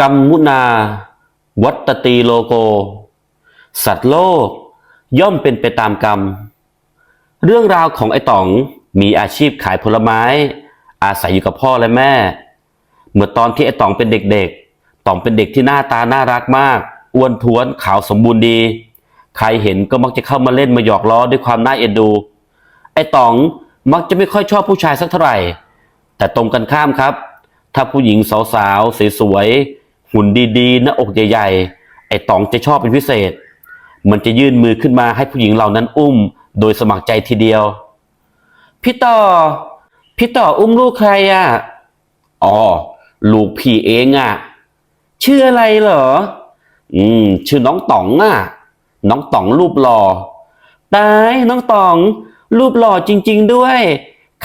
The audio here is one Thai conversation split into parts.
กัมมุนา วัตตีโลโก สัตว์โลก ย่อมเป็นไปตามกรรม เรื่องราวของไอ้ต๋องมีอาชีพขายผลไม้ อาศัยอยู่กับพ่อและแม่ เมื่อตอนที่ไอ้ต๋องเป็นเด็กๆต๋องเป็นเด็กที่หน้าตาน่ารักมากอ้วนท้วนขาวสมบูรณ์ดี ใครเห็นก็มักจะเข้ามาเล่นมาหยอกล้อด้วยความน่าเอ็นดู ไอ้ต๋องมักจะไม่ค่อยชอบผู้ชายสักเท่าไหร่ แต่ตรงกันข้ามครับ ถ้าผู้หญิงสาวๆสวยๆ หุ่นดีๆหน้าอกใหญ่ๆ ไอ้ต๋องจะชอบเป็นพิเศษ มันจะยื่นมือขึ้นมาให้ผู้หญิงเหล่านั้นอุ้ม โดยสมัครใจทีเดียว พี่ต่อ พี่ต่ออุ้มลูกใครอะ อ๋อ ลูกพี่เองอะ ชื่ออะไรเหรอ อืม ชื่อน้องต๋องอะ น้องต๋องรูปหล่อ ตายน้องต๋อง รูปหล่อจริง ๆ ด้วย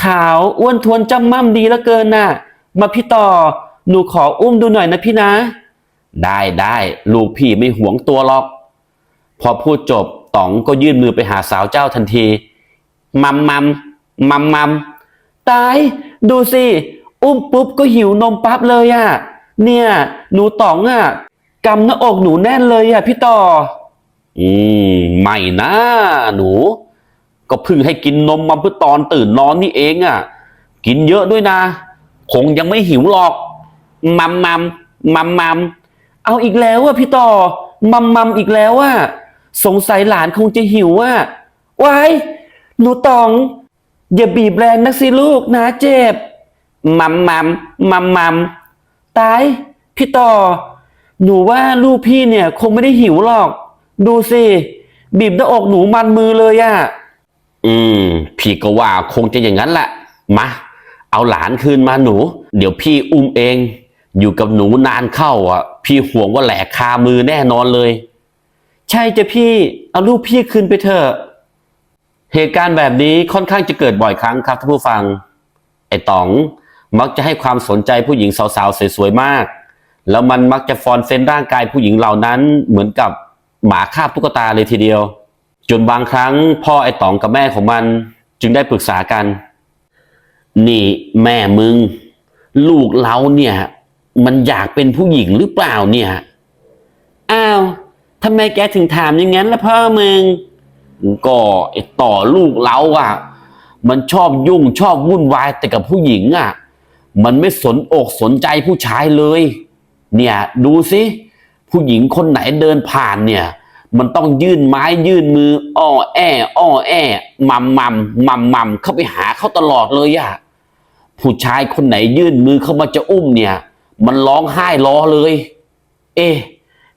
ขาวอ้วนทวนจำม่ำดีเหลือเกินน่ะ มาพี่ต่อ หนูขออุ้มดูหน่อยนะพี่นะ ได้ได้ลูกพี่ไม่หวงตัวหรอก พอพูดจบต๋องก็ยื่นมือไปหาสาวเจ้าทันที มัมมัมมัมมัมตาย ดูสิ อุ้มปุ๊บก็หิวนมปั๊บเลยอะ่ะ เนี่ย หนูต๋องอะ่ะกำหน้าอกหนูแน่นเลยอะ่ะพี่ต่อ อืมไม่นะหนู ก็เพิ่งให้กินนมมาเพื่อตอนตื่นนอนนี่เองอะ่ะ กินเยอะด้วยนะ คงยังไม่หิวหรอก มัมมัมมัมมัมเอาอีกแล้วอะพี่ต่อ มัมมัมอีกแล้วอะสงสัยหลานคงจะหิวอะวายหนูตอง อย่าบีบแรงนักสิลูกนะเจ็บ มัมมัมมัมมัมตาย พี่ต่อ หนูว่าลูกพี่เนี่ย คงไม่ได้หิวหรอก ดูสิ บีบหน้าอกหนูมันมือเลยอะอืม พี่ก็ว่าคงจะอย่างนั้นแหละมา เอาหลานคืนมาหนู เดี๋ยวพี่อุ้มเอง อยู่กับหนูนานเข้าอะ พี่ห่วงว่าแหลกคามือแน่นอนเลย ใช่จ้ะพี่เอาลูกพี่คืนไปเถอะเหตุการณ์แบบนี้ค่อนข้างจะเกิดบ่อยครั้งครับท่านผู้ฟัง ไอ้ต๋องมักจะให้ความสนใจผู้หญิงสาวๆสวยๆมาก แล้วมันมักจะฟอนเฟ้นร่างกายผู้หญิงเหล่านั้นเหมือนกับหมาคาบตุ๊กตาเลยทีเดียว จนบางครั้งพ่อไอ้ต๋องกับแม่ของมันจึงได้ปรึกษากัน นี่แม่มึง ลูกเราเนี่ย มันอยากเป็นผู้หญิงหรือเปล่าเนี่ย อ้าวทำไมแกถึงถามอย่างนั้นล่ะพ่อมึง ก็ไอต่อลูกเราอะ มันชอบยุ่งชอบวุ่นวายแต่กับผู้หญิงอะ มันไม่สนอกสนใจผู้ชายเลย เนี่ย ดูสิผู้หญิงคนไหนเดินผ่านเนี่ย มันต้องยื่นไม้ยื่นมือ อ้อแออ้อแอมัมมัมมัมมัมเข้าไปหาเขาตลอดเลยอะผู้ชายคนไหนยื่นมือเข้ามาจะอุ้มเนี่ย มันร้องไห้รอเลย เอ๊ะ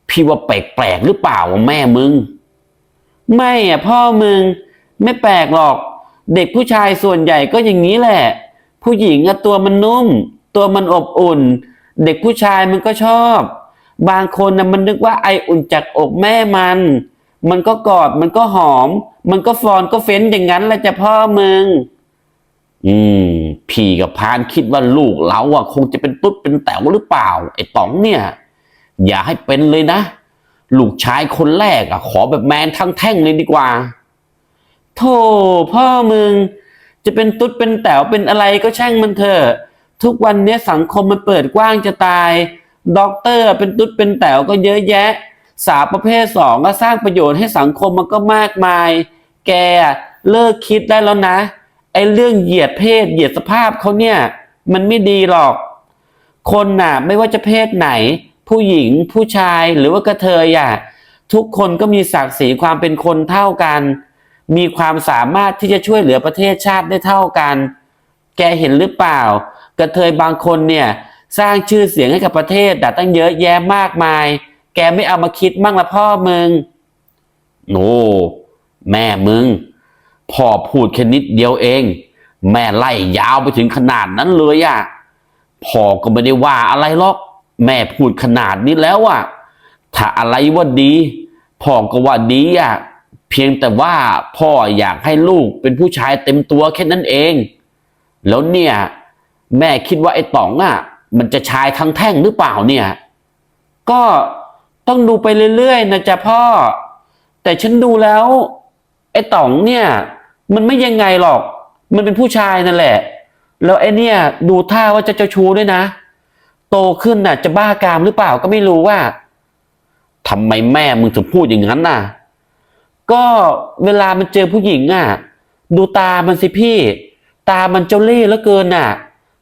พี่ว่าแปลกๆหรือเปล่าแม่มึง ไม่อะพ่อมึง ไม่แปลกหรอก เด็กผู้ชายส่วนใหญ่ก็อย่างนี้แหละ ผู้หญิงอะตัวมันนุ่ม ตัวมันอบอุ่น เด็กผู้ชายมันก็ชอบ บางคนนะมันนึกว่าไออุ่นจากอกแม่มัน มันก็กอดมันก็หอม มันก็ฟอนก็เฟ้นอย่างนั้นแหละจ้ะพ่อมึง อืมพี่กับพานคิดว่าลูกเราอะคงจะเป็นตุ๊ดเป็นแต๋วหรือเปล่า ไอ้ต๋องเนี่ย อย่าให้เป็นเลยนะ ลูกชายคนแรกอะขอแบบแมนทั้งแท่งเลยดีกว่าโธ่พ่อมึง จะเป็นตุ๊ดเป็นแต๋วเป็นอะไรก็ช่างมันเถอะทุกวันเนี้ยสังคมมันเปิดกว้างจะตาย ด็อกเตอร์เป็นตุ๊ดเป็นแต๋วก็เยอะแยะ สาวประเภทสองก็สร้างประโยชน์ให้สังคมมันก็มากมาย แกอะเลิกคิดได้แล้วนะ ไอ้เรื่องเหยียดเพศเหยียดสภาพเขาเนี่ย มันไม่ดีหรอก คนน่ะ ไม่ว่าจะเพศไหน ผู้หญิงผู้ชายหรือว่ากระเทยอะทุกคนก็มีศักดิ์ศรีความเป็นคนเท่ากัน มีความสามารถที่จะช่วยเหลือประเทศชาติได้เท่ากัน แกเห็นหรือเปล่า กระเทยบางคนเนี่ยสร้างชื่อเสียงให้กับประเทศแต่ตั้งเยอะแยะมากมาย แกไม่เอามาคิดมั่งละพ่อมึงโอ้แม่มึง พ่อพูดแค่นิดเดียวเอง แม่ไล่ยาวไปถึงขนาดนั้นเลยอะพ่อก็ไม่ได้ว่าอะไรหรอก แม่พูดขนาดนี้แล้วอะถ้าอะไรว่าดีพ่อก็ว่าดีอะเพียงแต่ว่าพ่ออยากให้ลูกเป็นผู้ชายเต็มตัวแค่นั้นเอง แล้วเนี่ย แม่คิดว่าไอ้ต๋องอะมันจะชายทั้งแท่งหรือเปล่าเนี่ย ก็ต้องดูไปเรื่อยๆนะจ๊ะพ่อ แต่ฉันดูแล้ว ไอ้ต๋องเนี่ย มันไม่ยังไงหรอก มันเป็นผู้ชายนั่นแหละ แล้วไอเนี่ยดูท่าว่าจะเจ้าชู้ด้วยนะ โตขึ้นน่ะ จะบ้ากามหรือเปล่าก็ไม่รู้ว่าทำไมแม่มึงถึงพูดอย่างนั้นน่ะ ก็เวลามันเจอผู้หญิงอะ ดูตามันสิพี่ ตามันเจ้าเล่ห์เหลือเกินน่ะ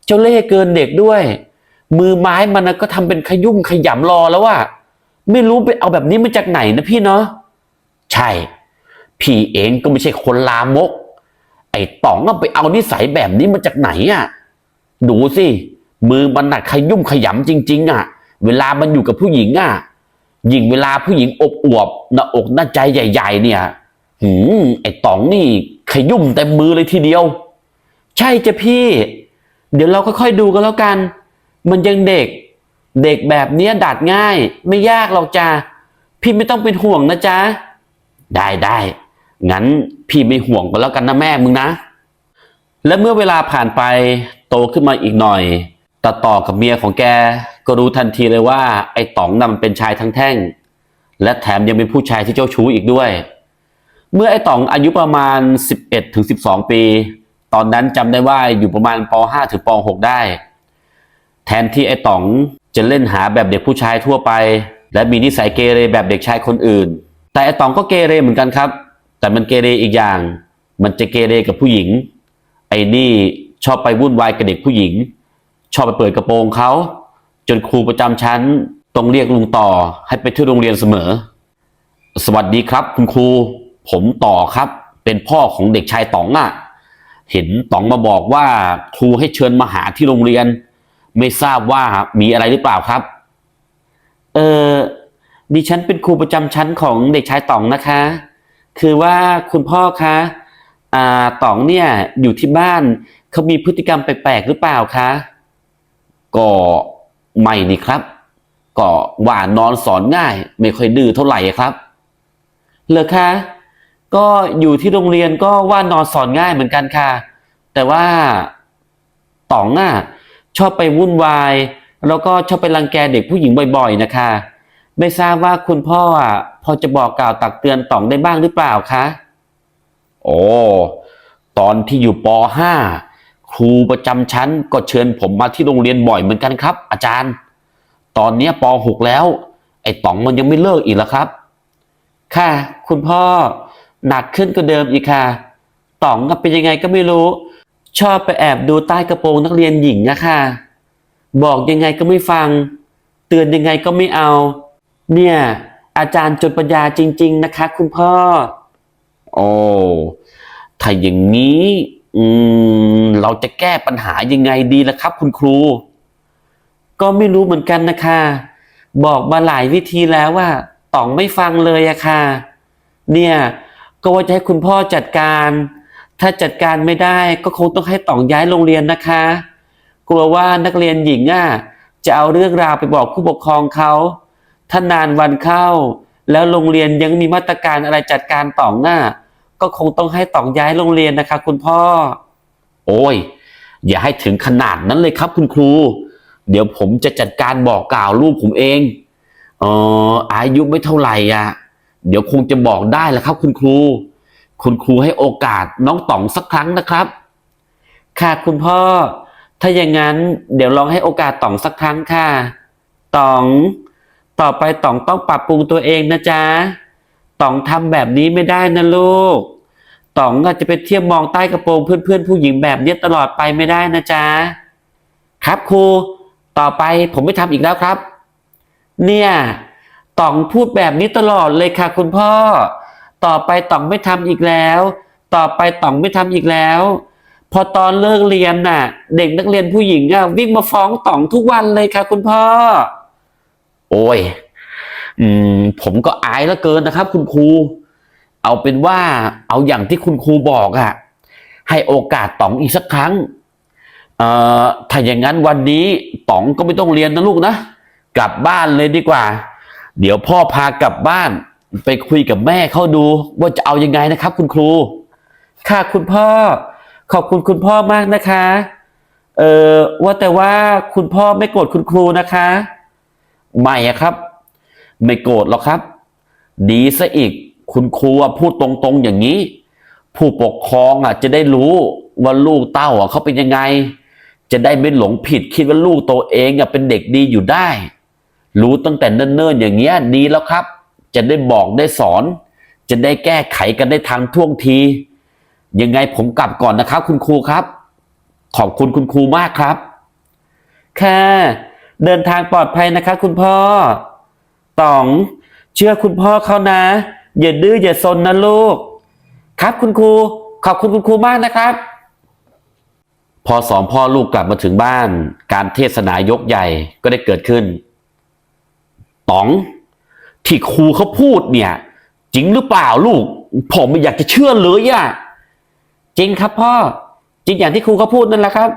เจ้าเล่ห์เกินเด็กด้วย มือไม้มันน่ะก็ทำเป็นขยุ่มขยำรอแล้วว่าไม่รู้ไปเอาแบบนี้มาจากไหนนะพี่เนาะใช่ พี่เองก็ไม่ใช่คนลามก ไอ้ต๋องก็ไปเอานิสัยแบบนี้มาจากไหนอะดูสิมือมันหนักขยุ่มขยำจริง ๆอะ เวลามันอยู่กับผู้หญิงอะยิ่งเวลาผู้หญิงอบอวบหน้าอกหน้าใจใหญ่ ๆ เนี่ย หืมไอ้ต๋องนี่ขยุ่มเต็มมือเลยทีเดียว ใช่จ้ะพี่ เดี๋ยวเราค่อยๆดูกันแล้วกัน มันยังเด็ก เด็กแบบเนี้ยดัดง่าย ไม่ยากหรอกจ้ะพี่ไม่ต้องเป็นห่วงนะจ๊ะ ได้ได้ งั้นพี่ไม่ห่วงก็แล้วกันนะแม่มึงนะ และเมื่อเวลาผ่านไปโตขึ้นมาอีกหน่อยตาต่อกับเมียของแกก็รู้ทันทีเลยว่า ไอ้ต๋องน่ะมันเป็นชายทั้งแท่ง และแถมยังเป็นผู้ชายที่เจ้าชู้อีกด้วย เมื่อไอ้ต๋องอายุประมาณ 11ถึง12 ปี ตอนนั้นจำได้ว่าอยู่ประมาณป .5 ถึงป .6 ได้ แทนที่ไอ้ต๋องจะเล่นหาแบบเด็กผู้ชายทั่วไป และมีนิสัยเกเรแบบเด็กชายคนอื่น แต่ไอ้ต๋องก็เกเรเหมือนกันครับ แต่มันเกเรอีกอย่าง มันจะเกเรกับผู้หญิง ไอ้นี่ชอบไปวุ่นวายกับเด็กผู้หญิง ชอบไปเปิดกระโปรงเขาจนครูประจำชั้นต้องเรียกลุงต่อให้ไปที่โรงเรียนเสมอ สวัสดีครับ คุณครู ผมต่อครับ เป็นพ่อของเด็กชายต๋องอะ่ะ เห็นต๋องมาบอกว่าครูให้เชิญมาหาที่โรงเรียน ไม่ทราบว่ามีอะไรหรือเปล่าครับ เออดิฉันเป็นครูประจำชั้นของเด็กชายต๋องนะคะ คือว่าคุณพ่อคะอ่าต๋องเนี่ยอยู่ที่บ้านเขามีพฤติกรรมแปลกๆหรือเปล่าคะก็ไม่นี่ครับ ก็ว่านอนสอนง่าย ไม่ค่อยดื้อเท่าไหร่ครับเหรอคะก็อยู่ที่โรงเรียนก็ว่านอนสอนง่ายเหมือนกันค่ะ แต่ว่าต๋องอะชอบไปวุ่นวาย แล้วก็ชอบไปรังแกเด็กผู้หญิงบ่อย ๆ นะคะ ไม่ทราบว่าคุณพ่ออะ พอจะบอกกล่าวตักเตือนต๋องได้บ้างหรือเปล่าคะ โอ้ตอนที่อยู่ป .5 ครูประจำชั้นก็เชิญผมมาที่โรงเรียนบ่อยเหมือนกันครับ อาจารย์ ตอนนี้ป .6 แล้ว ไอ้ต๋องมันยังไม่เลิกอีกแล้วครับ ค่ะ คุณพ่อหนักขึ้นกว่าเดิมอีกค่ะต๋องเป็นยังไงก็ไม่รู้ ชอบไปแอบดูใต้กระโปรงนักเรียนหญิงอะค่ะ บอกยังไงก็ไม่ฟัง เตือนยังไงก็ไม่เอา เนี่ย อาจารย์จนปัญญาจริง ๆ นะคะ คุณพ่อ โอ้ถ้าอย่างนี้ อืม เราจะแก้ปัญหายังไงดีล่ะครับ คุณครู ก็ไม่รู้เหมือนกันนะคะ บอกมาหลายวิธีแล้วว่าต๋องไม่ฟังเลยอะค่ะ เนี่ย ก็ว่าจะให้คุณพ่อจัดการ ถ้าจัดการไม่ได้ก็คงต้องให้ต๋องย้ายโรงเรียนนะคะ กลัวว่านักเรียนหญิงอะจะเอาเรื่องราวไปบอกผู้ปกครองเขา ถ้านานวันเข้า แล้วโรงเรียนยังมีมาตรการอะไรจัดการต๋องอะก็คงต้องให้ต๋องย้ายโรงเรียนนะคะ คุณพ่อ โอ้ย อย่าให้ถึงขนาดนั้นเลยครับคุณครู เดี๋ยวผมจะจัดการบอกกล่าวลูกผมเองเอออายุไม่เท่าไหร่อะ เดี๋ยวคงจะบอกได้แหละครับ คุณครู คุณครูให้โอกาสน้องต๋องสักครั้งนะครับ ค่ะคุณพ่อ ถ้าอย่างนั้น เดี๋ยวลองให้โอกาสต๋องสักครั้งค่ะต๋อง ต่อไปต๋องต้องปรับปรุงตัวเองนะจ๊ะต๋องทำแบบนี้ไม่ได้นะลูกต๋องอาจจะไปเที่ยวมองใต้กระโปรงเพื่อนๆผู้หญิงแบบนี้ตลอดไปไม่ได้นะจ๊ะครับครูต่อไปผมไม่ทำอีกแล้วครับ เนี่ยต๋องพูดแบบนี้ตลอดเลยค่ะ คุณพ่อ ต่อไปต๋องไม่ทำอีกแล้ว ต่อไปต๋องไม่ทำอีกแล้ว พอตอนเลิกเรียนน่ะ เด็กนักเรียนผู้หญิงอะวิ่งมาฟ้องต๋องทุกวันเลยค่ะ คุณพ่อ โอ้ยอืมผมก็อายเหลือเกินนะครับ คุณครู เอาเป็นว่าเอาอย่างที่คุณครูบอกอะให้โอกาสต๋องอีกสักครั้งเอ่อถ้าอย่างนั้นวันนี้ต๋องก็ไม่ต้องเรียนนะลูกนะ กลับบ้านเลยดีกว่า เดี๋ยวพ่อพากลับบ้าน ไปคุยกับแม่เขาดู ว่าจะเอายังไงนะครับ คุณครู ค่ะคุณพ่อ ขอบคุณคุณพ่อมากนะคะ เออว่าแต่ว่าคุณพ่อไม่โกรธคุณครูนะคะ ไม่ครับ ไม่โกรธหรอกครับ ดีซะอีก คุณครูพูดตรงๆอย่างนี้ ผู้ปกครองอะจะได้รู้ว่าลูกเต้าอะเขาเป็นยังไง จะได้ไม่หลงผิดคิดว่าลูกตัวเองอะเป็นเด็กดีอยู่ได้ รู้ตั้งแต่เนิ่นๆอย่างเงี้ยดีแล้วครับ จะได้บอกได้สอน จะได้แก้ไขกันได้ทันท่วงที ยังไงผมกลับก่อนนะครับ คุณครูครับ ขอบคุณคุณครูมากครับค่ะ เดินทางปลอดภัยนะคะ คุณพ่อต๋อง เชื่อคุณพ่อเขานะ อย่าดื้ออย่าซนนะลูก ครับคุณครู ขอบคุณคุณครูมากนะครับ พอสองพ่อลูกกลับมาถึงบ้าน การเทศนายกใหญ่ก็ได้เกิดขึ้นต๋อง ที่ครูเขาพูดเนี่ย จริงหรือเปล่าลูก ผมไม่อยากจะเชื่อเลยอะจริงครับพ่อ จริงอย่างที่ครูเขาพูดนั่นแหละครับ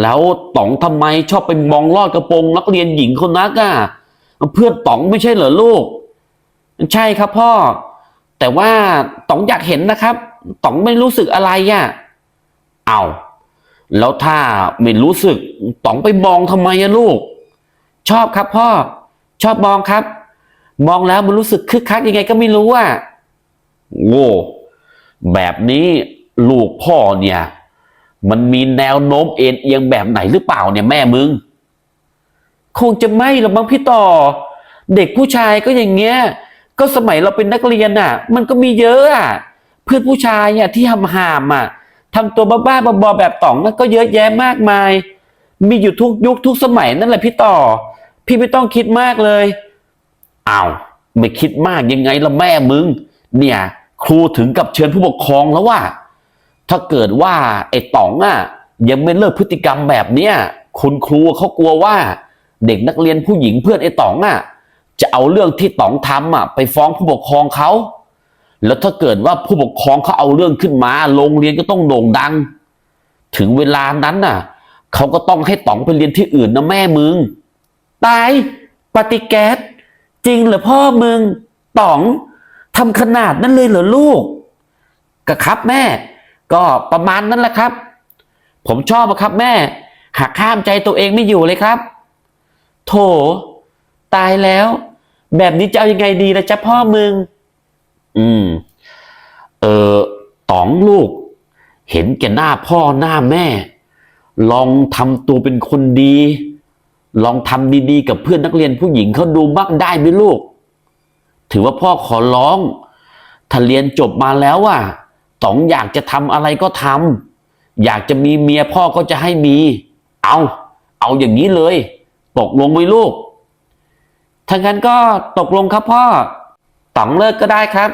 แล้วต๋องทำไมชอบไปมองลอดกระโปรงนักเรียนหญิงคนนักอะเพื่อนต๋องไม่ใช่เหรอลูก ใช่ครับพ่อ แต่ว่าต๋องอยากเห็นนะครับต๋องไม่รู้สึกอะไรอะเอาแล้วถ้าไม่รู้สึกต๋องไปมองทำไมอะลูก ชอบครับพ่อ ชอบมองครับ มองแล้วมันรู้สึกคึกคักยังไงก็ไม่รู้อะโง่แบบนี้ลูกพ่อเนี่ย มันมีแนวโน้มเอ็นเอียงแบบไหนหรือเปล่าเนี่ยแม่มึง คงจะไม่หรอกมั้งพี่ต่อ เด็กผู้ชายก็อย่างเงี้ย ก็สมัยเราเป็นนักเรียนน่ะ มันก็มีเยอะอะ เพื่อนผู้ชายเนี่ยที่หำหามอะทำตัวบ้าๆบอๆแบบต๋องก็เยอะแยะมากมาย มีอยู่ทุกยุคทุกสมัยนั่นแหละพี่ต่อ พี่ไม่ต้องคิดมากเลยอ้าวไม่คิดมากยังไงละแม่มึง เนี่ย ครูถึงกับเชิญผู้ปกครองแล้วว่า ถ้าเกิดว่าไอ้ต๋องอะยังไม่เลิกพฤติกรรมแบบเนี้ยคุณครูเขากลัวว่า เด็กนักเรียนผู้หญิงเพื่อนไอ้ต๋องอะจะเอาเรื่องที่ต๋องทำอะไปฟ้องผู้ปกครองเขาแล้วถ้าเกิดว่าผู้ปกครองเขาเอาเรื่องขึ้นมาโรงเรียนก็ต้องโด่งดัง ถึงเวลานั้นน่ะเขาก็ต้องให้ต๋องไปเรียนที่อื่นนะแม่มึงตายปฏิแก๊สจริงเหรอพ่อมึงต๋องทำขนาดนั้นเลยเหรอลูกก็ครับแม่ ก็ประมาณนั้นแหละครับ ผมชอบครับแม่ หักข้ามใจตัวเองไม่อยู่เลยครับ โถ ตายแล้ว แบบนี้จะเอายังไงดีละจ๊ะพ่อมึง อืม เออต๋องลูก เห็นแก่หน้าพ่อหน้าแม่ ลองทำตัวเป็นคนดี ลองทำดีๆ กับเพื่อนนักเรียนผู้หญิงเขาดูบ้างได้ไหมลูก ถือว่าพ่อขอร้อง ถ้าเรียนจบมาแล้วอะ ต๋องอยากจะทำอะไรก็ทำอยากจะมีเมียพ่อก็จะให้มี เอา เอาอย่างนี้เลย ตกลงไหมลูกถ้างั้นก็ตกลงครับพ่อต๋องเลิกก็ได้ครับ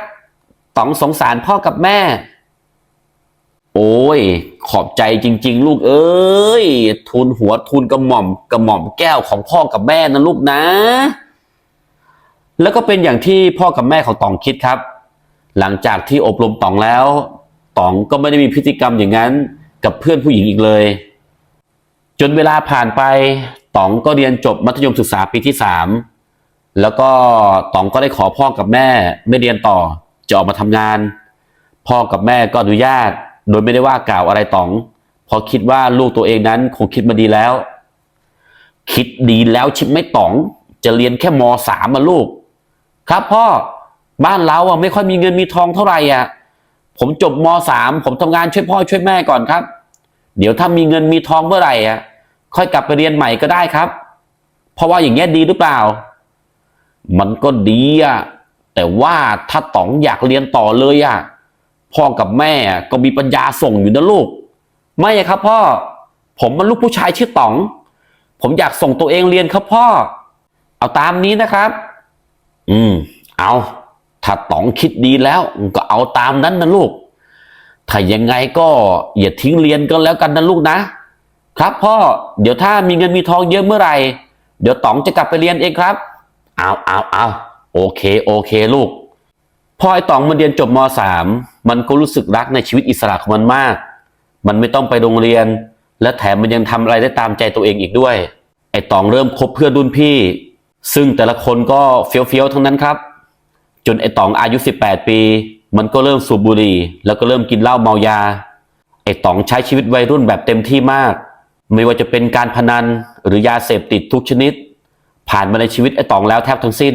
ต๋องสงสารพ่อกับแม่ โอ้ย ขอบใจจริง ๆ ลูกเอ้ย ทุนหัวทุนกระหม่อมกระหม่อมแก้วของพ่อกับแม่นะลูกนะ แล้วก็เป็นอย่างที่พ่อกับแม่ของต๋องคิดครับ หลังจากที่อบรมต๋องแล้ว ต๋องก็ไม่ได้มีพฤติกรรมอย่างนั้นกับเพื่อนผู้หญิงอีกเลย จนเวลาผ่านไปต๋องก็เรียนจบมัธยมศึกษาปีที่สามแล้วก็ต๋องก็ได้ขอพ่อกับแม่ไม่เรียนต่อจะออกมาทำงาน พ่อกับแม่ก็อนุญาต โดยไม่ได้ว่ากล่าวอะไรต๋องเพราะคิดว่าลูกตัวเองนั้นคงคิดมาดีแล้ว คิดดีแล้วชิบไม่ต๋องจะเรียนแค่มสามมาลูก ครับพ่อบ้านเราอะไม่ค่อยมีเงินมีทองเท่าไหร่อะ ผมจบมสามผมทำงานช่วยพ่อช่วยแม่ก่อนครับ เดี๋ยวถ้ามีเงินมีทองเมื่อไหร่อะค่อยกลับไปเรียนใหม่ก็ได้ครับ เพราะว่าอย่างเงี้ยดีหรือเปล่า มันก็ดีอะแต่ว่าถ้าต๋องอยากเรียนต่อเลยอะพ่อกับแม่ก็มีปัญญาส่งอยู่นะลูก ไม่ครับพ่อ ผมมันลูกผู้ชายชื่อต๋อง ผมอยากส่งตัวเองเรียนครับพ่อ เอาตามนี้นะครับ อืม เอา ถ้าต๋องคิดดีแล้วก็เอาตามนั้นนะลูก ถ้ายังไงก็อย่าทิ้งเรียนก็แล้วกันนะลูกนะ ครับพ่อ เดี๋ยวถ้ามีเงินมีทองเยอะเมื่อไหร่ เดี๋ยวต๋องจะกลับไปเรียนเองครับเอาเอาเอาโอเคโอเคลูก พอไอ้ต๋องมันเรียนจบมสามมันก็รู้สึกรักในชีวิตอิสระของมันมาก มันไม่ต้องไปโรงเรียน และแถมมันยังทำอะไรได้ตามใจตัวเองอีกด้วย ไอ้ต๋องเริ่มคบเพื่อนรุ่นพี่ ซึ่งแต่ละคนก็เฟี้ยวๆทั้งนั้นครับ จนไอ้ต๋องอายุ 18 ปี มันก็เริ่มสูบบุหรี่ แล้วก็เริ่มกินเหล้าเมายา ไอ้ต๋องใช้ชีวิตวัยรุ่นแบบเต็มที่มาก ไม่ว่าจะเป็นการพนันหรือยาเสพติดทุกชนิด ผ่านมาในชีวิตไอ้ต๋องแล้วแทบทั้งสิ้น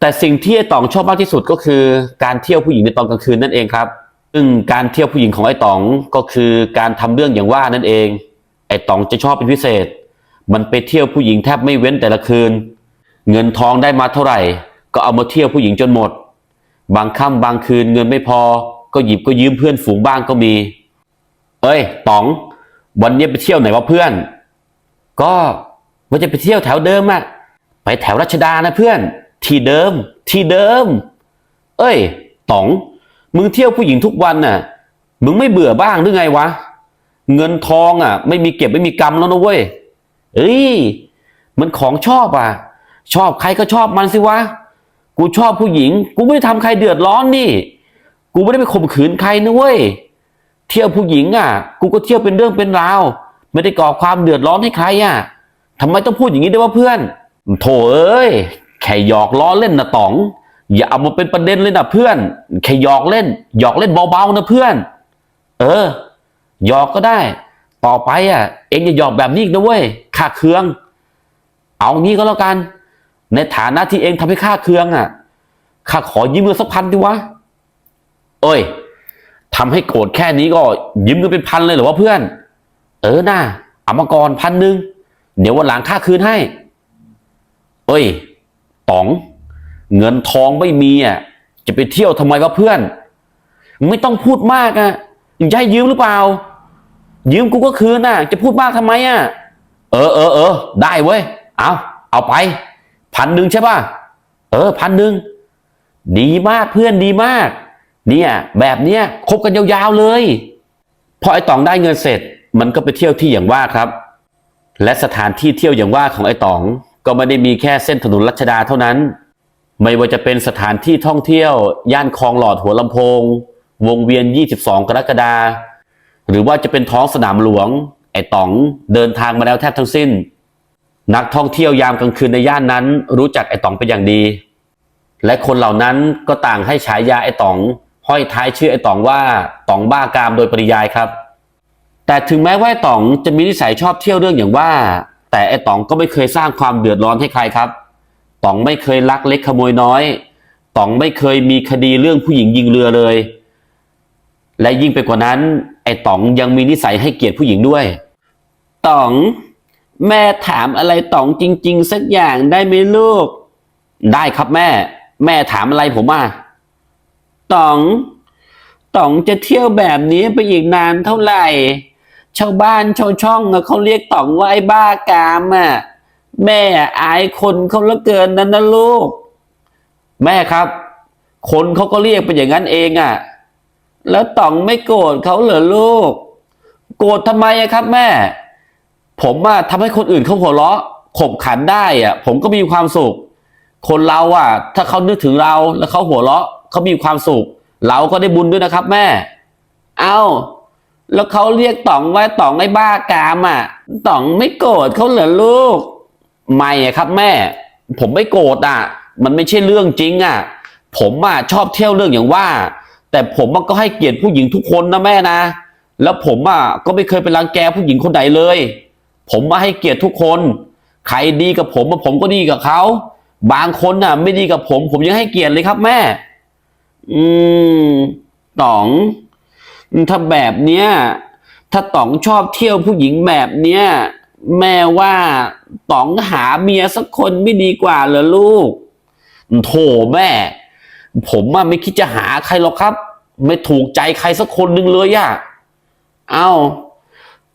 แต่สิ่งที่ไอ้ต๋องชอบมากที่สุดก็คือ การเที่ยวผู้หญิงในตอนกลางคืนนั่นเองครับ ซึ่งการเที่ยวผู้หญิงของไอ้ต๋องก็คือการทำเรื่องอย่างว่านั่นเอง ไอ้ต๋องจะชอบเป็นพิเศษ มันไปเที่ยวผู้หญิงแทบไม่เว้นแต่ละคืน เงินทองได้มาเท่าไหร่ ก็เอามาเที่ยวผู้หญิงจนหมด บางค่ำบางคืนเงินไม่พอ ก็หยิบก็ยืมเพื่อนฝูงบ้างก็มี เอ้ยต๋อง วันนี้ไปเที่ยวไหนวะเพื่อน ก็ว่าจะไปเที่ยวแถวเดิมอะไปแถวรัชดานะเพื่อน ที่เดิม ที่เดิม เอ้ยต๋อง มึงเที่ยวผู้หญิงทุกวันน่ะ มึงไม่เบื่อบ้างหรือไงวะ เงินทองอะ ไม่มีเก็บไม่มีกำแล้วนะเว้ยเอ้ยมันของชอบอะ ชอบใครก็ชอบมันสิวะ กูชอบผู้หญิง กูไม่ได้ทำใครเดือดร้อนนี่ กูไม่ได้ไปข่มขืนใครนะเว้ย เที่ยวผู้หญิงอะ กูก็เที่ยวเป็นเรื่องเป็นราว ไม่ได้ก่อความเดือดร้อนให้ใครอะทำไมต้องพูดอย่างนี้ด้วยวะเพื่อน โถเอ้ย แค่หยอกล้อเล่นนะต๋อง อย่าเอามาเป็นประเด็นเลยนะเพื่อน แค่หยอกเล่น หยอกเล่นเบาๆนะเพื่อน เออ หยอกก็ได้ ต่อไปอะ เองอย่าหยอกแบบนี้อีกนะเว้ยข้าเคือง เอางี้ก็แล้วกัน ในฐานะที่เองทำให้ข้าเคืองอะข้าขอยืมเงินสักพันดิวะเอ้ยทำให้โกรธแค่นี้ก็ยืมเงินเป็นพันเลยเหรอวะเพื่อน เออหน่าเอามาก่อนพันหนึ่งเดี๋ยววันหลังข้าคืนให้ เอ้ยต๋อง เงินทองไม่มีอะจะไปเที่ยวทำไมวะเพื่อน ไม่ต้องพูดมากอะจะให้ยืมหรือเปล่า ยืมกูก็คืนน่ะ จะพูดมากทำไมอะ เออเออเออได้เว้ย เอาเอาไป พันหนึ่งใช่ป่ะ เออพันหนึ่งดีมากเพื่อนดีมาก เนี่ย แบบเนี้ยคบกันยาวๆเลยพอไอ้ตองได้เงินเสร็จ มันก็ไปเที่ยวที่อย่างว่าครับ และสถานที่เที่ยวอย่างว่าของไอ้ตองก็ไม่ได้มีแค่เส้นถนนรัชดาเท่านั้น ไม่ว่าจะเป็นสถานที่ท่องเที่ยว ย่านคลองหลอดหัวลำโพง วงเวียน 22 กรกฎาหรือว่าจะเป็นท้องสนามหลวง ไอ้ต๋องเดินทางมาแล้วแทบทั้งสิ้น นักท่องเที่ยวยามกลางคืนในย่านนั้น รู้จักไอ้ต๋องเป็นอย่างดี และคนเหล่านั้นก็ต่างให้ฉายาไอ้ต๋อง ห้อยท้ายชื่อไอ้ต๋องว่าต๋องบ้ากามโดยปริยายครับ แต่ถึงแม้ว่าไอ้ต๋องจะมีนิสัยชอบเที่ยวเรื่องอย่างว่า แต่ไอ้ต๋องก็ไม่เคยสร้างความเดือดร้อนให้ใครครับต๋องไม่เคยลักเล็กขโมยน้อยต๋องไม่เคยมีคดีเรื่องผู้หญิงยิงเรือเลย และยิ่งไปกว่านั้น ไอ้ต๋องยังมีนิสัยให้เกียรติผู้หญิงด้วยต๋อง แม่ถามอะไรต๋องจริง ๆ สักอย่างได้ไหมลูก ได้ครับแม่ แม่ถามอะไรผมอะต๋องต๋องจะเที่ยวแบบนี้ไปอีกนานเท่าไหร่ ชาวบ้านชาวช่องเขาเรียกต๋องว่าไอ้บ้ากามอะแม่อายคนเขาเหลือเกินนั่นนะลูก แม่ครับ คนเขาก็เรียกเป็นอย่างนั้นเองอะ แล้วต๋องไม่โกรธเขาเหรอลูก โกรธทำไมอะครับ แม่ ผมอะทำให้คนอื่นเขาหัวเราะขบขันได้อะผมก็มีความสุข คนเราอะถ้าเขานึกถึงเราแล้วเขาหัวเราะเขามีความสุข เราก็ได้บุญด้วยนะครับ แม่ เอา้า แล้วเขาเรียกต๋องว่าต๋องไอ้บ้ากามอะต๋องไม่โกรธเขาเหรอลูก ไม่ครับ แม่ ผมไม่โกรธอะ มันไม่ใช่เรื่องจริงอะ ผมอะชอบเที่ยวเรื่องอย่างว่า แต่ผมก็ให้เกียรติผู้หญิงทุกคนนะแม่นะ แล้วผมอะก็ไม่เคยไปรังแกผู้หญิงคนใดเลย ผมมาให้เกียรติทุกคน ใครดีกับผมอะผมก็ดีกับเขา บางคนน่ะ ไม่ดีกับผม ผมยังให้เกียรติเลยครับแม่ อืมต๋อง ถ้าแบบเนี้ย ถ้าต๋องชอบเที่ยวผู้หญิงแบบเนี้ย แม่ว่าต๋องหาเมียสักคนไม่ดีกว่าเหรอลูก โถแม่ ผมอะไม่คิดจะหาใครหรอกครับ ไม่ถูกใจใครสักคนหนึ่งเลยอะเอ้า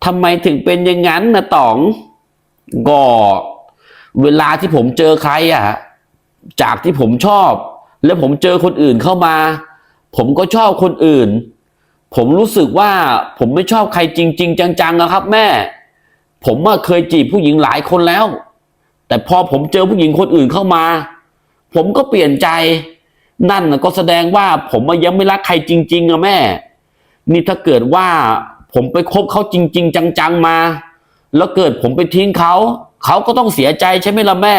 ทำไมถึงเป็นอย่างนั้นนะต๋องก็เวลาที่ผมเจอใครอะจากที่ผมชอบ แล้วผมเจอคนอื่นเข้ามา ผมก็ชอบคนอื่น ผมรู้สึกว่าผมไม่ชอบใครจริง ๆ จังๆนะครับ แม่ ผมเคยจีบผู้หญิงหลายคนแล้ว แต่พอผมเจอผู้หญิงคนอื่นเข้ามา ผมก็เปลี่ยนใจนั่นก็แสดงว่าผมยังไม่รักใครจริง ๆอะแม่ นี่ถ้าเกิดว่า ผมไปคบเขาจริง ๆ จังๆมา แล้วเกิดผมไปทิ้งเขา เขาก็ต้องเสียใจใช่ไหมล่ะแม่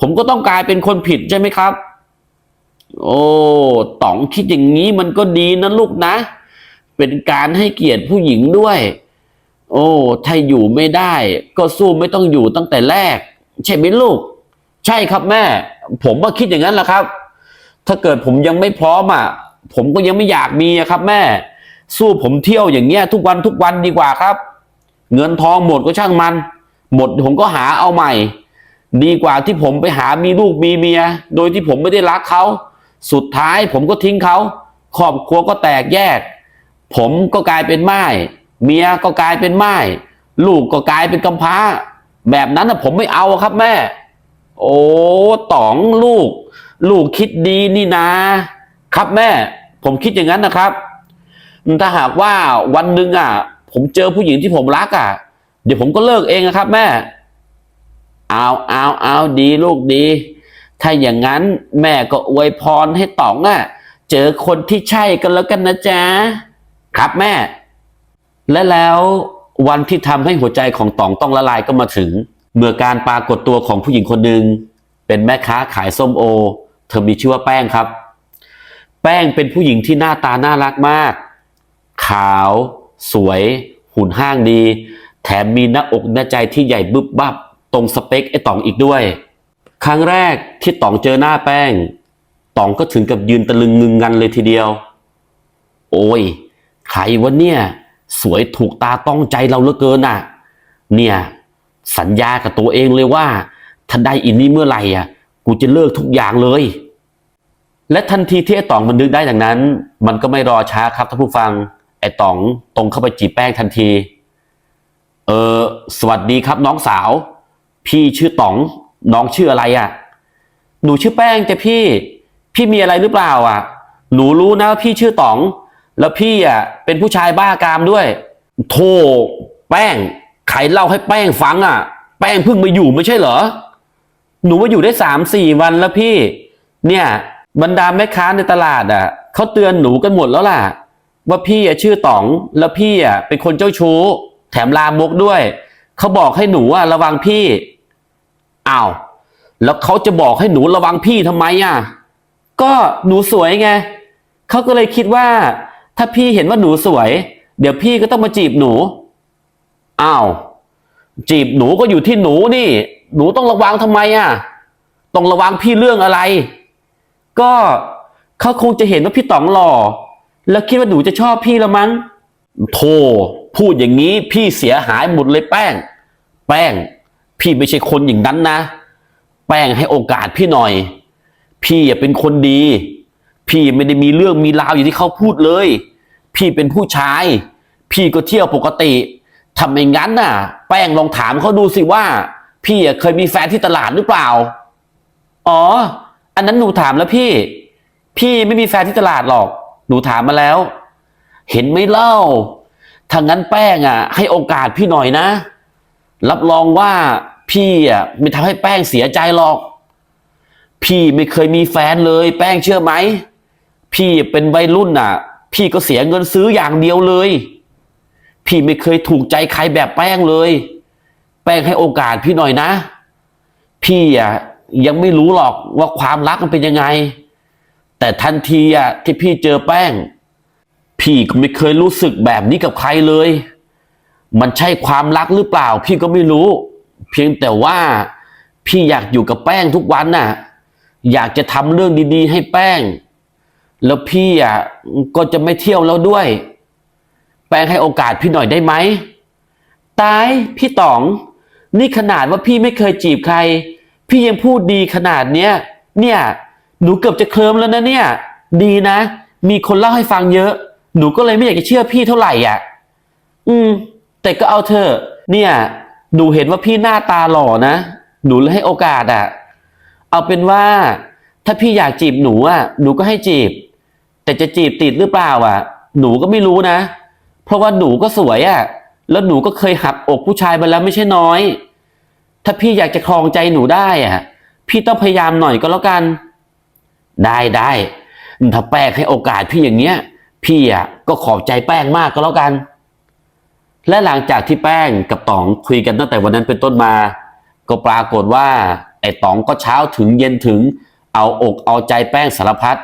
ผมก็ต้องกลายเป็นคนผิดใช่ไหมครับ โอ้ต๋องคิดอย่างนี้มันก็ดีนะลูกนะ เป็นการให้เกียรติผู้หญิงด้วย โอ้ถ้าอยู่ไม่ได้ ก็สู้ไม่ต้องอยู่ตั้งแต่แรก ใช่ไหมลูก ใช่ครับแม่ ผมก็คิดอย่างนั้นแหละครับ ถ้าเกิดผมยังไม่พร้อมอะผมก็ยังไม่อยากมีอะครับแม่ สู้ผมเที่ยวอย่างเงี้ยทุกวันทุกวันดีกว่าครับ เงินทองหมดก็ช่างมัน หมดผมก็หาเอาใหม่ ดีกว่าที่ผมไปหามีลูกมีเมีย โดยที่ผมไม่ได้รักเขา สุดท้ายผมก็ทิ้งเขาครอบครัวก็แตกแยก ผมก็กลายเป็นไม้เมียก็กลายเป็นไม้ลูกก็กลายเป็นกำพร้า แบบนั้นนะผมไม่เอาครับแม่ โอ้ต๋องลูก ลูกคิดดีนี่นะ ครับแม่ ผมคิดอย่างนั้นนะครับ ถ้าหากว่าวันหนึ่งอะ ผมเจอผู้หญิงที่ผมรักอะ เดี๋ยวผมก็เลิกเองนะครับ แม่ เอาเอาเอาดีลูกดี ถ้าอย่างนั้นแม่ก็อวยพรให้ต๋องอะ เจอคนที่ใช่กันแล้วกันนะจ๊ะ ครับแม่ และแล้ววันที่ทำให้หัวใจของต๋องต้องละลายก็มาถึง เมื่อการปรากฏตัวของผู้หญิงคนหนึ่งเป็นแม่ค้าขายส้มโอ เธอมีชื่อว่าแป้งครับ แป้งเป็นผู้หญิงที่หน้าตาน่ารักมาก ขาว สวย หุ่นห้างดี แถมมีหน้าอกหน้าใจที่ใหญ่บึบบับ ตรงสเปคไอ้ต๋องอีกด้วย ครั้งแรกที่ต๋องเจอหน้าแป้งต๋องก็ถึงกับยืนตะลึงงึงงันเลยทีเดียว โอ้ย ใครวะเนี่ย สวยถูกตาต้องใจเราเหลือเกินอะ เนี่ย สัญญากับตัวเองเลยว่า ถ้าได้อินนี่เมื่อไหร่อะ กูจะเลิกทุกอย่างเลยและทันทีที่ไอ้ต๋องมันนึกได้อย่างนั้น มันก็ไม่รอช้าครับท่านผู้ฟัง ไอ้ต๋องตรงเข้าไปจีบแป้งทันที เออ สวัสดีครับน้องสาว พี่ชื่อต๋อง น้องชื่ออะไรอะ หนูชื่อแป้งจ้ะพี่ พี่มีอะไรหรือเปล่าอะ หนูรู้นะว่าพี่ชื่อต๋อง แล้วพี่อะเป็นผู้ชายบ้ากามด้วยโธ่แป้งใครเล่าให้แป้งฟังอะ แป้งเพิ่งมาอยู่ไม่ใช่เหรอ หนูมาอยู่ได้สามสี่วันแล้วพี่ เนี่ย บรรดาแม่ค้าในตลาดอะเขาเตือนหนูกันหมดแล้วล่ะ ว่าพี่อะชื่อต๋องแล้วพี่อะเป็นคนเจ้าชู้ แถมลามกด้วยเขาบอกให้หนูอะระวังพี่อ้าวแล้วเขาจะบอกให้หนูระวังพี่ทำไมอะก็หนูสวยไงเขาก็เลยคิดว่า ถ้าพี่เห็นว่าหนูสวย เดี๋ยวพี่ก็ต้องมาจีบหนูอ้าวจีบหนูก็อยู่ที่หนูนี่ หนูต้องระวังทำไมอะต้องระวังพี่เรื่องอะไร ก็เขาคงจะเห็นว่าพี่ต๋องหล่อ แล้วคิดว่าหนูจะชอบพี่ละมั้งโธ่พูดอย่างนี้พี่เสียหายหมดเลยแป้ง แป้ง พี่ไม่ใช่คนอย่างนั้นนะ แป้งให้โอกาสพี่หน่อย พี่อย่าเป็นคนดี พี่ไม่ได้มีเรื่องมีราวอย่างที่เขาพูดเลย พี่เป็นผู้ชาย พี่ก็เที่ยวปกติทำไมงั้นน่ะ แป้งลองถามเขาดูสิว่า พี่เคยมีแฟนที่ตลาดหรือเปล่า อ๋อ อันนั้นหนูถามแล้วพี่ พี่ไม่มีแฟนที่ตลาดหรอก หนูถามมาแล้ว เห็นไหมเล่าถ้างั้นแป้งอะ ให้โอกาสพี่หน่อยนะ รับรองว่าพี่อะไม่ทำให้แป้งเสียใจหรอก พี่ไม่เคยมีแฟนเลย แป้งเชื่อไหม พี่เป็นวัยรุ่นน่ะ พี่ก็เสียเงินซื้ออย่างเดียวเลย พี่ไม่เคยถูกใจใครแบบแป้งเลย แป้งให้โอกาสพี่หน่อยนะ พี่อะยังไม่รู้หรอกว่าความรักมันเป็นยังไง แต่ทันทีอะที่พี่เจอแป้ง พี่ก็ไม่เคยรู้สึกแบบนี้กับใครเลย มันใช่ความรักหรือเปล่า พี่ก็ไม่รู้ เพียงแต่ว่าพี่อยากอยู่กับแป้งทุกวันน่ะ อยากจะทำเรื่องดี ๆ ให้แป้ง แล้วพี่อะก็จะไม่เที่ยวแล้วด้วย แป้งให้โอกาสพี่หน่อยได้ไหมตายพี่ต๋อง นี่ขนาดว่าพี่ไม่เคยจีบใคร พี่ยังพูดดีขนาดเนี้ยเนี่ย หนูเกือบจะเคลิ้มแล้วนะเนี่ย ดีนะ มีคนเล่าให้ฟังเยอะ หนูก็เลยไม่อยากจะเชื่อพี่เท่าไหร่อะ อืม แต่ก็เอาเถอะ เนี่ย หนูเห็นว่าพี่หน้าตาหล่อนะ หนูเลยให้โอกาสอะ เอาเป็นว่า ถ้าพี่อยากจีบหนูอะ หนูก็ให้จีบ แต่จะจีบติดหรือเปล่าอะ หนูก็ไม่รู้นะ เพราะว่าหนูก็สวยอะ แล้วหนูก็เคยหักอกผู้ชายมาแล้วไม่ใช่น้อย ถ้าพี่อยากจะครองใจหนูได้อะ พี่ต้องพยายามหน่อยก็แล้วกัน ได้ได้ถ้าแป้งให้โอกาสพี่อย่างเงี้ย พี่อะก็ขอบใจแป้งมากก็แล้วกัน และหลังจากที่แป้งกับต๋องคุยกันตั้งแต่วันนั้นเป็นต้นมา ก็ปรากฏว่า ไอ้ต๋องก็เช้าถึงเย็นถึง เอาอกเอาใจแป้งสารพัด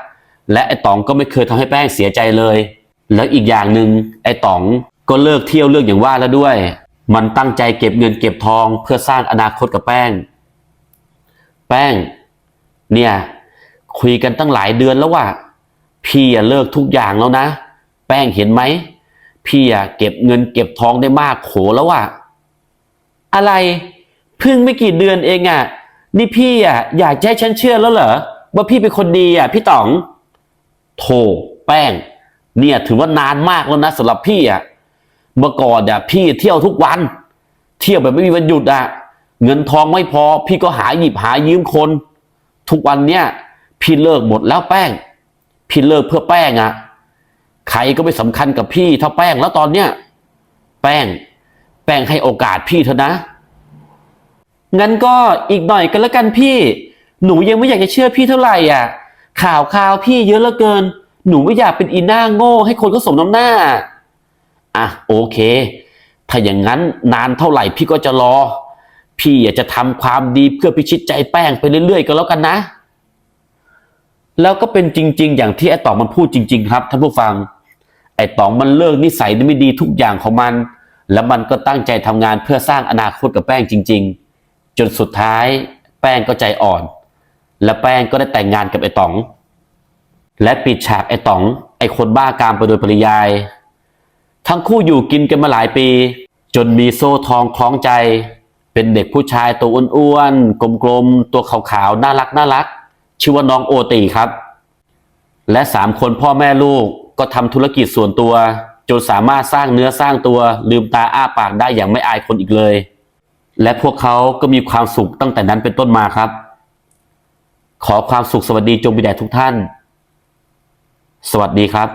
และไอ้ต๋องก็ไม่เคยทำให้แป้งเสียใจเลย แล้วอีกอย่างหนึ่งไอ้ต๋องก็เลิกเที่ยวเลิกอย่างว่าแล้วด้วย มันตั้งใจเก็บเงินเก็บทองเพื่อสร้างอนาคตกับแป้ง แป้ง เนี่ย คุยกันตั้งหลายเดือนแล้วว่า พี่อะเลิกทุกอย่างแล้วนะ แป้งเห็นไหม พี่อะเก็บเงินเก็บทองได้มากโขแล้วอะอะไรเพิ่งไม่กี่เดือนเองอะนี่พี่อะอยากจะให้ฉันเชื่อแล้วเหรอว่าพี่เป็นคนดีอะพี่ต๋องโธ่แป้ง เนี่ยถือว่านานมากแล้วนะสำหรับพี่อะเมื่อก่อนอะพี่เที่ยวทุกวัน เที่ยวแบบไม่มีวันหยุดอะเงินทองไม่พอ พี่ก็หาหยิบหายืมคน ทุกวันเนี่ย พี่เลิกหมดแล้วแป้ง พี่เลิกเพื่อแป้งอะใครก็ไม่สำคัญกับพี่เท่าแป้งแล้วตอนเนี้ยแป้ง แป้งให้โอกาสพี่เถอะนะ งั้นก็อีกหน่อยกันแล้วกันพี่ หนูยังไม่อยากจะเชื่อพี่เท่าไหร่อะ ข่าวข่าวพี่เยอะเหลือเกิน หนูไม่อยากเป็นอีหน้าโง่ ให้คนเขาสมน้ำหน้า อะโอเค ถ้าอย่างนั้นนานเท่าไหร่พี่ก็จะรอ พี่อยากจะทำความดีเพื่อพิชิตใจแป้งไปเรื่อยๆก็แล้วกันนะ แล้วก็เป็นจริง ๆ อย่างที่ไอ้ต๋องมันพูดจริง ๆ ครับท่านผู้ฟัง ไอ้ต๋องมันเลิกนิสัยไม่ดีทุกอย่างของมัน แล้วมันก็ตั้งใจทำงานเพื่อสร้างอนาคตกับแป้งจริง ๆ จนสุดท้ายแป้งก็ใจอ่อน และแป้งก็ได้แต่งงานกับไอ้ต๋อง และปิดฉากไอ้ต๋อง ไอ้คนบ้ากามไปโดยปริยาย ทั้งคู่อยู่กินกันมาหลายปี จนมีโซ่ทองคล้องใจ เป็นเด็กผู้ชายตัวอ้วนๆกลมๆตัวขาวๆน่ารักน่ารัก ชื่อว่าน้องโอตีครับ และสามคนพ่อแม่ลูกก็ทำธุรกิจส่วนตัว จนสามารถสร้างเนื้อสร้างตัวลืมตาอ้าปากได้อย่างไม่อายคนอีกเลย และพวกเขาก็มีความสุขตั้งแต่นั้นเป็นต้นมาครับ ขอความสุขสวัสดีจงมีแด่ทุกท่าน สวัสดีครับ